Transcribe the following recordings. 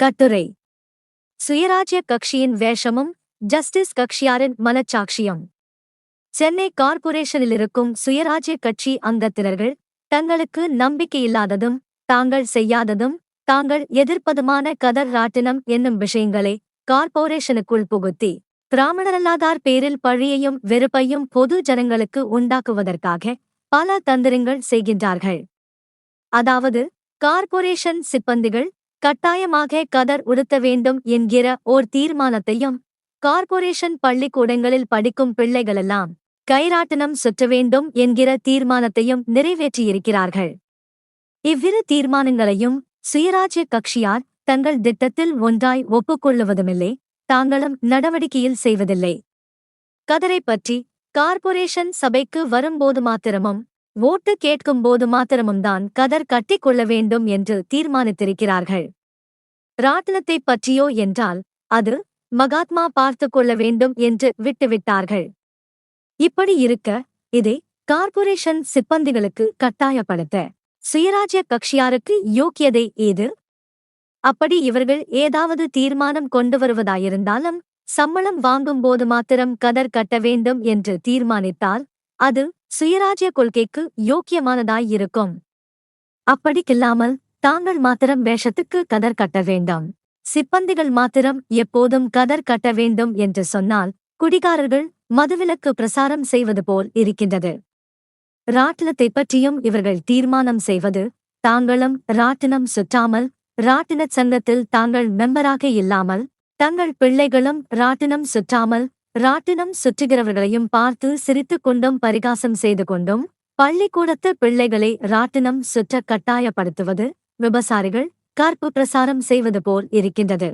கட்டுரை. சுயராஜ்ய கட்சியின் வேஷமும் ஜஸ்டிஸ் கட்சியாரின் மனச்சாட்சியம். சென்னை கார்ப்பரேஷனில் இருக்கும் சுயராஜ்ய கட்சி அங்கத்தினர்கள் தங்களுக்கு நம்பிக்கையில்லாததும் தாங்கள் செய்யாததும் தாங்கள் எதிர்ப்பதுமான கதர் ராட்டினம் என்னும் விஷயங்களை கார்ப்பரேஷனுக்குள் புகுத்தி பிராமணரல்லாதார் பேரில் பழியையும் வெறுப்பையும் பொது ஜனங்களுக்கு உண்டாக்குவதற்காக பல தந்திரங்கள் செய்கின்றார்கள். அதாவது கார்ப்பரேஷன் சிப்பந்திகள் கட்டாயமாக கதர் உடுத்த வேண்டும் என்கிற ஓர் தீர்மானத்தையும் கார்ப்பரேஷன் பள்ளிக்கூடங்களில் படிக்கும் பிள்ளைகளெல்லாம் கைராட்டனம் சுற்ற வேண்டும் என்கிற தீர்மானத்தையும் நிறைவேற்றியிருக்கிறார்கள். இவ்விரு தீர்மானங்களையும் சுயராஜ்ய கட்சியார் தங்கள் திட்டத்தில் ஒன்றாய் ஒப்புக்கொள்ளுவதுமில்லை தாங்களும் நடவடிக்கையில் செய்வதில்லை. கதரை பற்றி கார்ப்பரேஷன் சபைக்கு வரும்போது மாத்திரமும் ஓட்டு கேட்கும்போது மாத்திரமும் தான் கதர் கட்டிக்கொள்ள வேண்டும் என்று தீர்மானித்திருக்கிறார்கள். ராட்டினத்தை பற்றியோ என்றால் அது மகாத்மா பார்த்து கொள்ள வேண்டும் என்று விட்டுவிட்டார்கள். இப்படி இருக்க இதை கார்ப்பரேஷன் சிப்பந்திகளுக்கு கட்டாயப்படுத்த சுயராஜ்ய கட்சியாருக்கு யோக்கியதை ஏது? அப்படி இவர்கள் ஏதாவது தீர்மானம் கொண்டு வருவதாயிருந்தாலும் சம்பளம் வாங்கும்போது மாத்திரம் கதர் கட்ட வேண்டும் என்று தீர்மானித்தால் அது சுயராஜ்ய கொள்கைக்கு யோக்கியமானதாயிருக்கும் அப்படிக்கில்லாமல் தாங்கள் மாத்திரம் வேஷத்துக்கு கதர் கட்ட வேண்டாம். சிப்பந்திகள் மாத்திரம் எப்போதும் கதர் கட்ட வேண்டும் என்று சொன்னால் குடிகாரர்கள் மதுவிலக்கு பிரசாரம் செய்வது போல் இருக்கின்றது. ராட்டினத்தை பற்றியும் இவர்கள் தீர்மானம் செய்வது தாங்களும் ராட்டினம் சுற்றாமல் ராட்டினச் சங்கத்தில் தாங்கள் மெம்பராக இல்லாமல் தங்கள் பிள்ளைகளும் ராட்டினம் சுற்றாமல் ராட்டினம் சுற்றுகிறவர்களையும் பார்த்து சிரித்துக் கொண்டும் பரிகாசம் செய்து கொண்டும் பள்ளிக்கூடத்து பிள்ளைகளை ராட்டினம் சுற்ற கட்டாயப்படுத்துவது விபசாரிகள் கற்பு பிரசாரம் செய்வது போல் இருக்கின்றது.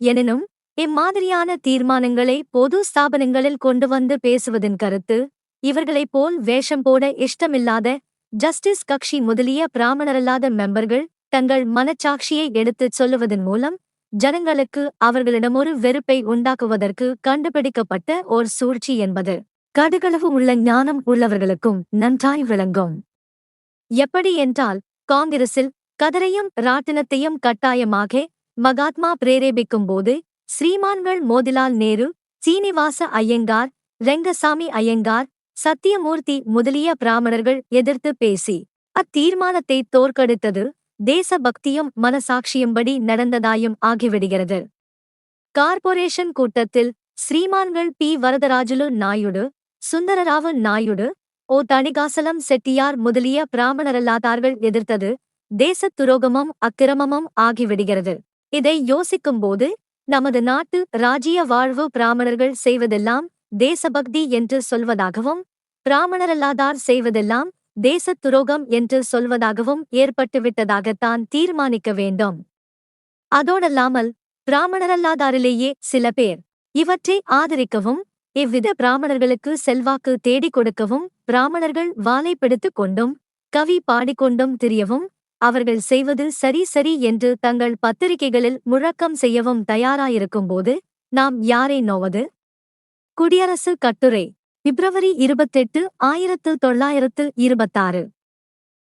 எனினும் இம்மாதிரியான தீர்மானங்களை பொது ஸ்தாபனங்களில் கொண்டு வந்து பேசுவதின் கருத்து இவர்களைப் போல் வேஷம் போட இஷ்டமில்லாத ஜஸ்டிஸ் கட்சி முதலிய பிராமணரல்லாத மெம்பர்கள் தங்கள் மனச்சாட்சியை எடுத்துச் சொல்லுவதன் மூலம் ஜனங்களுக்கு அவர்களிடமொரு வெறுப்பை உண்டாக்குவதற்கு கண்டுபிடிக்கப்பட்ட ஓர் சூழ்ச்சி என்பது. கடுகளவு உள்ள ஞானம் உள்ளவர்களுக்கும் நன்றாய் விளங்கும். எப்படி என்றால் காங்கிரசில் கதரையும் ராட்டினத்தையும் கட்டாயமாக மகாத்மா பிரேரேபிக்கும்போது ஸ்ரீமான்கள் மோதிலால் நேரு சீனிவாச ஐயங்கார் ரெங்கசாமி ஐயங்கார் சத்தியமூர்த்தி முதலிய பிராமணர்கள் எதிர்த்து பேசி அத்தீர்மானத்தை தோற்கடித்தது தேசபக்தியும் மனசாட்சியும்படி நடந்ததாயும் ஆகிவிடுகிறது. கார்ப்பரேஷன் கூட்டத்தில் ஸ்ரீமான்கள் பி. வரதராஜுலு நாயுடு சுந்தரராவு நாயுடு ஓ. தணிகாசலம் செட்டியார் முதலிய பிராமணரல்லாதார்கள் எதிர்த்தது தேசத் துரோகமும் அக்கிரமமும் ஆகிவிடுகிறது. இதை யோசிக்கும்போது நமது நாட்டு ராஜ்ய வாழ்வு பிராமணர்கள் செய்வதெல்லாம் தேசபக்தி என்று சொல்வதாகவும் பிராமணரல்லாதார் செய்வதெல்லாம் தேசத் துரோகம் என்று சொல்வதாகவும் ஏற்பட்டுவிட்டதாகத்தான் தீர்மானிக்க வேண்டும். அதோடல்லாமல் பிராமணரல்லாதாரிலேயே சில பேர் இவற்றை ஆதரிக்கவும் இவ்வித பிராமணர்களுக்கு செல்வாக்கு தேடிக் கொடுக்கவும் பிராமணர்கள் வாலை பிடித்துக் கொண்டும் கவி பாடிக்கொண்டும் திரியவும் அவர்கள் செய்வது சரி சரி என்று தங்கள் பத்திரிகைகளில் முழக்கம் செய்யவும் தயாராயிருக்கும்போது நாம் யாரை நோவது? குடியரசு கட்டுரை பிப்ரவரி இருபத்தெட்டு ஆயிரத்து தொள்ளாயிரத்து இருபத்தாறு.